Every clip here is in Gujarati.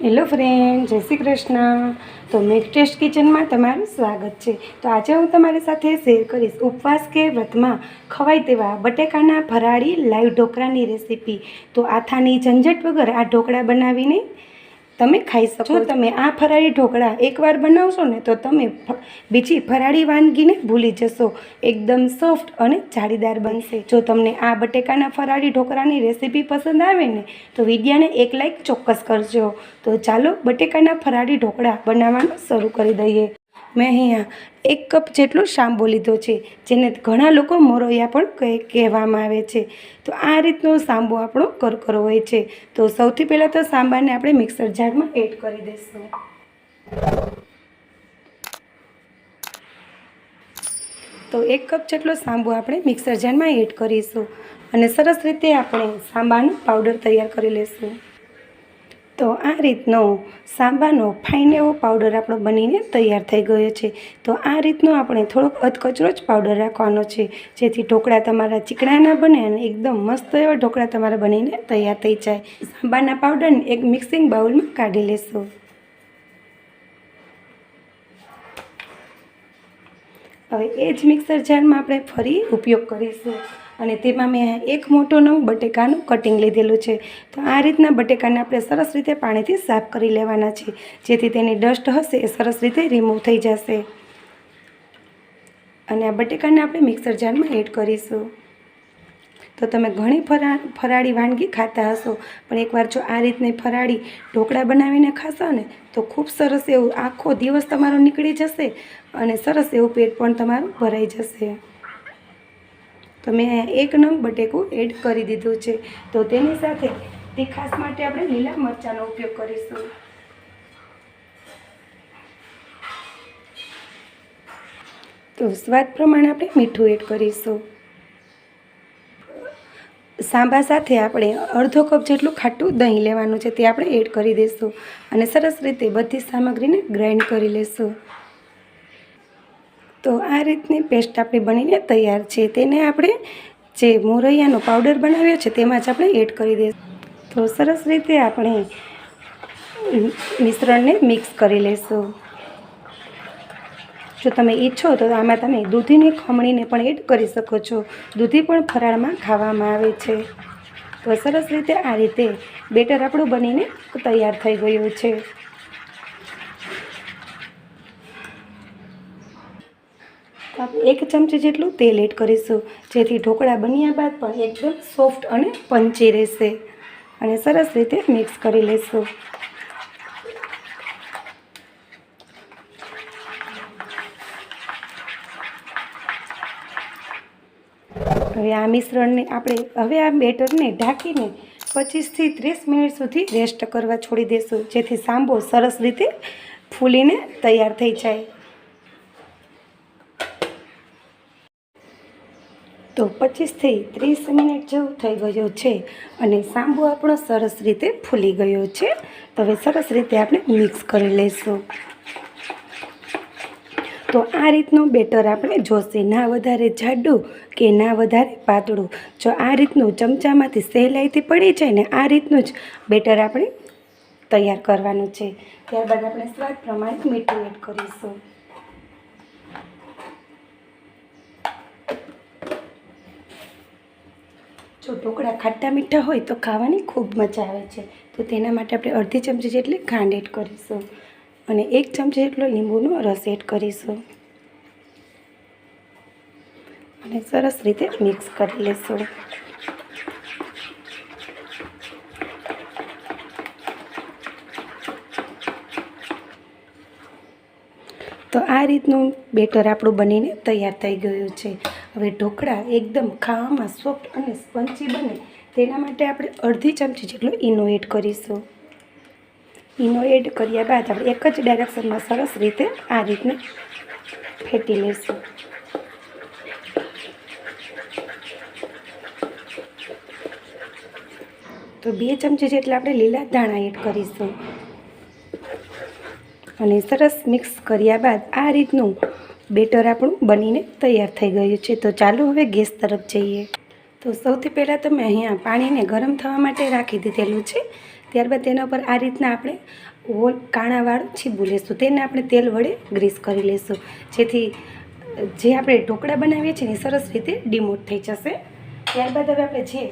હેલો ફ્રેન્ડ, જય શ્રી કૃષ્ણ. તો મેક ટેસ્ટ કિચનમાં તમારું સ્વાગત છે. તો આજે હું તમારી સાથે શેર કરીશ ઉપવાસ કે વ્રતમાં ખવાય તેવા બટેકાના ફરાળી લાઈવ ઢોકળાની રેસીપી તો આથાની ઝંઝટ વગર આ ઢોકળા બનાવીને તમે ખાઈ શકો તમે આ ફરાળી ઢોકળા એકવાર બનાવશો ને તો તમે બીજી ફરાળી વાનગીને ભૂલી જશો. એકદમ સોફ્ટ અને જાળીદાર બનશે. જો તમને આ બટેકાના ફરાળી ઢોકળાની રેસીપી પસંદ આવે ને તો વિડીયાને એક લાઈક ચોક્કસ કરજો. તો ચાલો બટેકાના ફરાળી ઢોકળા બનાવવાનું શરૂ કરી દઈએ. મેં અહીંયા એક કપ જેટલો સાંભો લીધો છે, જેને ઘણા લોકો મોરૈયા પણ કહે, કહેવામાં આવે છે. તો આ રીતનો સાંબો આપણો કરકરો હોય છે. તો સૌથી પહેલાં તો સાંબાને આપણે મિક્સર જારમાં એડ કરી દઈશું. તો એક કપ જેટલો સાંબો આપણે મિક્સર જારમાં એડ કરીશું. અને સરસ રીતે આપણે સાંબાનો પાવડર તૈયાર કરી લઈશું. તો આ રીતનો સાંબાનો ફાઇન એવો પાવડર આપણો બનીને તૈયાર થઈ ગયો છે. તો આ રીતનો આપણે થોડોક અધકચરો જ પાવડર રાખવાનો છે. જેથી ઢોકળા તમારા ચીકણા ના બને અને એકદમ મસ્ત એવા ઢોકળા તમારા બનીને તૈયાર થઈ જાય. સાંબાના પાવડરને એક મિક્સિંગ બાઉલમાં કાઢી લેશું. હવે એ જ મિક્સર જારમાં આપણે ફરી ઉપયોગ કરીશું. અને તેમાં મેં એક મોટો નવું બટેકાનું કટિંગ લીધેલું છે. તો આ રીતના બટેકાને આપણે સરસ રીતે પાણીથી સાફ કરી લેવાના છે. જેથી તેની ડસ્ટ હશે એ સરસ રીતે રિમૂવ થઈ જશે. અને આ બટેકાને આપણે મિક્સર જારમાં એડ કરીશું. તો તમે ઘણી ફરા, ફરાળી વાનગી ખાતા હશો, પણ એકવાર જો આ રીતની ફરાળી ઢોકળા બનાવીને ખાશો ને, તો ખૂબ સરસ એવું આખો દિવસ તમારો નીકળી જશે અને સરસ એવું પેટ પણ તમારું ભરાઈ જશે. તો મેં એક નંગ બટેકું એડ કરી દીધું છે. તો તેની સાથે તીખાસ માટે આપણે લીલા મરચાંનો ઉપયોગ કરીશું. તો સ્વાદ પ્રમાણે આપણે મીઠું એડ કરીશું. સાંભા સાથે આપણે અડધો કપ જેટલું ખાટું દહીં લેવાનું છે તે આપણે એડ કરી દઈશું. અને સરસ રીતે બધી સામગ્રીને ગ્રાઇન્ડ કરી લઈશું તો આ રીતની પેસ્ટ આપણી બનીને તૈયાર છે. તેને આપણે જે મોરૈયાનો પાવડર બનાવ્યો છે તેમાં જ આપણે એડ કરી દઈશું. તો સરસ રીતે આપણે મિશ્રણને મિક્સ કરી લઈશું જો તમે ઈચ્છો તો આમાં તમે દૂધીની ખમણીને પણ એડ કરી શકો છો. દૂધી પણ ફરાળમાં ખાવામાં આવે છે. તો સરસ રીતે આ રીતે બેટર આપણું બનીને તૈયાર થઈ ગયું છે તો આપણે એક ચમચી જેટલું તેલ એડ કરીશું. જેથી ઢોકળા બન્યા બાદ પણ એકદમ સોફ્ટ અને પંચી રહેશે. અને સરસ રીતે મિક્સ કરી લઈશું હવે આ મિશ્રણને આપણે હવે આ બેટરને ઢાંકીને પચીસથી ત્રીસ મિનિટ સુધી રેસ્ટ કરવા છોડી દઈશું જેથી સાંબો સરસ રીતે ફૂલીને તૈયાર થઈ જાય. તો પચીસથી ત્રીસ મિનિટ જેવું થઈ ગયો છે અને સાંબો આપણો સરસ રીતે ફૂલી ગયો છે. તો હવે સરસ રીતે આપણે મિક્સ કરી લઈશું. તો આ રીતનું બેટર આપણે જોશે. ના વધારે જાડું કે ના વધારે પાતળું? જો આ રીતનું ચમચામાંથી સહેલાઈથી પડી જાય ને આ રીતનું જ બેટર આપણે તૈયાર કરવાનું છે. ત્યારબાદ આપણે સ્વાદ પ્રમાણે મીઠું એડ કરીશું. જો ઢોકળા ખાટા મીઠા હોય તો ખાવાની ખૂબ મજા આવે છે. તો તેના માટે આપણે અડધી ચમચી જેટલી ખાંડ એડ કરીશું અને એક ચમચી જેટલો લીંબુનો રસ એડ કરીશું. અને સરસ રીતે મિક્સ કરી લઈશું તો આ રીતનું બેટર આપણું બનીને તૈયાર થઈ ગયું છે. હવે ઢોકળા એકદમ ખાવામાં સોફ્ટ અને સ્પંચી બને. તેના માટે આપણે અડધી ચમચી જેટલો ઈનો એડ કરીશું. ઈનો એડ કર્યા બાદ આપણે એક જ ડાયરેક્શનમાં સરસ રીતે આ રીતને ફેટી લઈશું. તો બે ચમચી જેટલા આપણે લીલા ધાણા એડ કરીશું. અને સરસ મિક્સ કર્યા બાદ આ રીતનું બેટર આપણું બનીને તૈયાર થઈ ગયું છે. તો ચાલો હવે ગેસ તરફ જઈએ. તો સૌથી પહેલાં તમે અહીંયા પાણીને ગરમ થવા માટે રાખી દીધેલું છે. ત્યારબાદ તેના પર આ રીતના આપણે હોલ કાણાવાળું છીબું લેશું. તેને આપણે તેલ વડે ગ્રીસ કરી લેશું. જેથી જે આપણે ઢોકળા બનાવીએ છીએ ને એ સરસ રીતે ડીમોટ થઈ જશે. ત્યારબાદ હવે આપણે જે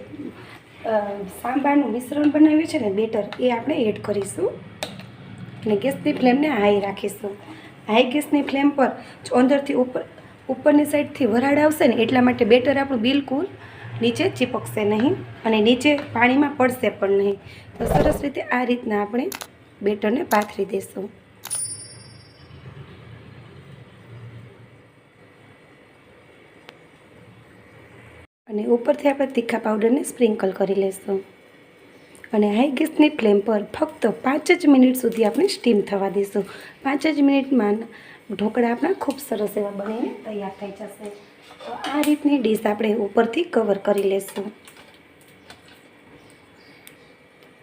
સાંભારનું મિશ્રણ બનાવ્યું છે ને બેટર, એ આપણે એડ કરીશું. અને ગેસની ફ્લેમને હાઈ રાખીશું. હાઈ ગેસની ફ્લેમ પર જો અંદરથી ઉપર, ઉપરની સાઈડથી વરાળ આવશે ને એટલા માટે બેટર આપણું બિલકુલ નીચે ચીપકશે નહીં અને નીચે પાણીમાં પડશે પણ નહીં. તો સરસ રીતે આ રીતના આપણે બેટરને પાથરી દઈશું અને ઉપરથી આપણે તીખા પાવડરને સ્પ્રિંકલ કરી લઈશું અને હાઈ ગેસની ફ્લેમ પર ફક્ત પાંચ જ મિનિટ સુધી આપણે સ્ટીમ થવા દઈશું. પાંચ જ મિનિટમાં ઢોકળા આપણા ખૂબ સરસ એવા બનીને તૈયાર થઈ જશે. તો આ રીતની ડીશ આપણે ઉપરથી કવર કરી લઈશું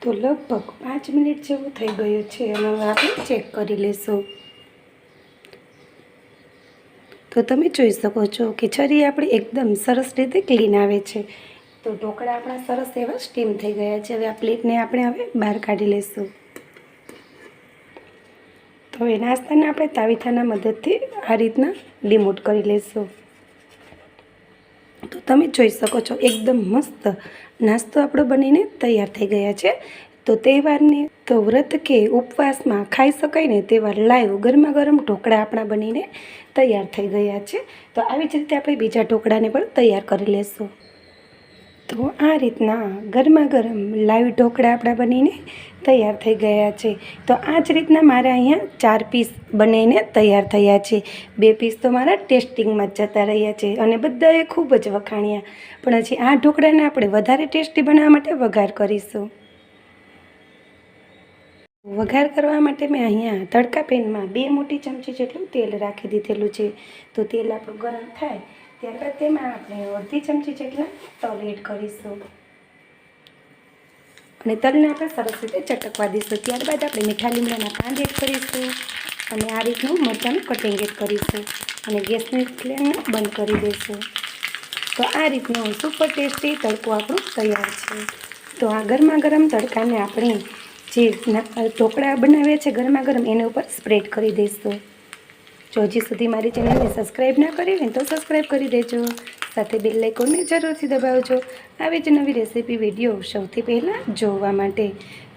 તો લગભગ પાંચ મિનિટ જેવું થઈ ગયું છે અને આપણે ચેક કરી લઈશું તો તમે જોઈ શકો છો કે છરી આપણે એકદમ સરસ રીતે ક્લીન આવે છે. તો ઢોકળા આપણા સરસ એવા સ્ટીમ થઈ ગયા છે. હવે આ પ્લેટને આપણે હવે બહાર કાઢી લઈશું. તો હવે નાસ્તાને આપણે તાવીથાના મદદથી આ રીતના ડિમોટ કરી લઈશું. તો તમે જોઈ શકો છો, એકદમ મસ્ત નાસ્તો આપણો બનીને તૈયાર થઈ ગયા છે. તો તહેવારને, તો વ્રત કે ઉપવાસમાં ખાઈ શકાય ને તેવા લાઈવ ગરમા ગરમ ઢોકળા આપણા બનીને તૈયાર થઈ ગયા છે. તો આવી જ રીતે આપણે બીજા ઢોકળાને પણ તૈયાર કરી લેશું તો આ રીતના ગરમા ગરમ લાઈવ ઢોકળા આપણા બનીને તૈયાર થઈ ગયા છે. તો આ જ રીતના મારા અહીંયા ચાર પીસ બનીને તૈયાર થયા છે. બે પીસ તો મારા ટેસ્ટિંગમાં જતા રહ્યા છે અને બધાએ ખૂબ જ વખાણ્યા. પણ હજી આ ઢોકળાને આપણે વધારે ટેસ્ટી બનાવવા માટે વઘાર કરીશું. વઘાર કરવા માટે મેં અહીંયા તડકા પેનમાં બે મોટી ચમચી જેટલું તેલ રાખી દીધેલું છે. તો તેલ આપણું ગરમ થાય ત્યારબાદ તેમાં આપણે અડધી ચમચી જેટલા તલ એડ કરીશું. અને તલને આપણે સરસ રીતે ચટકવા દઈશું. ત્યારબાદ આપણે મીઠા લીમડાના પાન એડ કરીશું અને આ રીતનું મરચાંનું કટિંગ એડ કરીશું અને ગેસની ફ્લેમને બંધ કરી દઈશું. તો આ રીતનું સુપર ટેસ્ટી તડકો આપણું તૈયાર છે. તો આ ગરમા ગરમ તડકાને આપણે જે ઢોકળા બનાવ્યા છે ગરમા ગરમ એના ઉપર સ્પ્રેડ કરી દઈશું. જો હજી સુધી મારી ચેનલને સબસ્ક્રાઈબ ના કરી હોય તો સબસ્ક્રાઈબ કરી દેજો. સાથે બેલ આઇકોનને જરૂરથી દબાવજો. આવી જ નવી રેસીપી વીડિયો સૌથી પહેલાં જોવા માટે.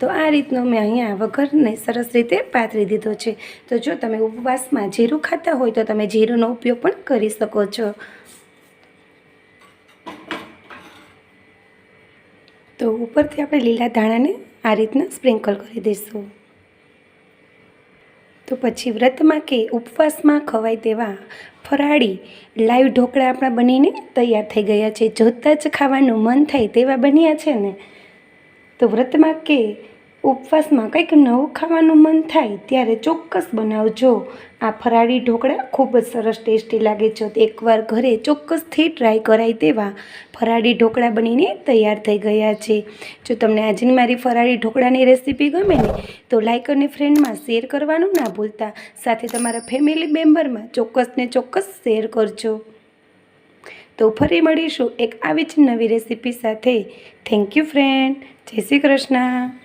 તો આ રીતનો મેં અહીંયા વગરને સરસ રીતે પાથરી દીધો છે. તો જો તમે ઉપવાસમાં જીરું ખાતા હોય તો તમે જીરુંનો ઉપયોગ પણ કરી શકો છો. તો ઉપરથી આપણે લીલા ધાણાને આ રીતના સ્પ્રિંકલ કરી દઈશું. તો પછી વ્રતમાં કે ઉપવાસમાં ખવાય તેવા ફરાળી લાઈવ ઢોકળા આપણા બનીને તૈયાર થઈ ગયા છે. જોતાં જ ખાવાનું મન થાય તેવા બન્યા છે ને? તો વ્રતમાં કે ઉપવાસમાં કંઈક નવું ખાવાનું મન થાય ત્યારે ચોક્કસ બનાવજો. આ ફરાળી ઢોકળા ખૂબ જ સરસ ટેસ્ટી લાગે છે. તો એકવાર ઘરે ચોક્કસથી ટ્રાય કરાય તેવા ફરાળી ઢોકળા બનીને તૈયાર થઈ ગયા છે. જો તમને આજની મારી ફરાળી ઢોકળાની રેસીપી ગમે ને, તો લાઇક અને ફ્રેન્ડમાં શેર કરવાનું ના ભૂલતા. સાથે તમારા ફેમિલી મેમ્બરમાં ચોક્કસ ને ચોક્કસ શેર કરજો. તો ફરી મળીશું એક આવી જ નવી રેસીપી સાથે. થેન્ક યુ ફ્રેન્ડ જય શ્રી કૃષ્ણ.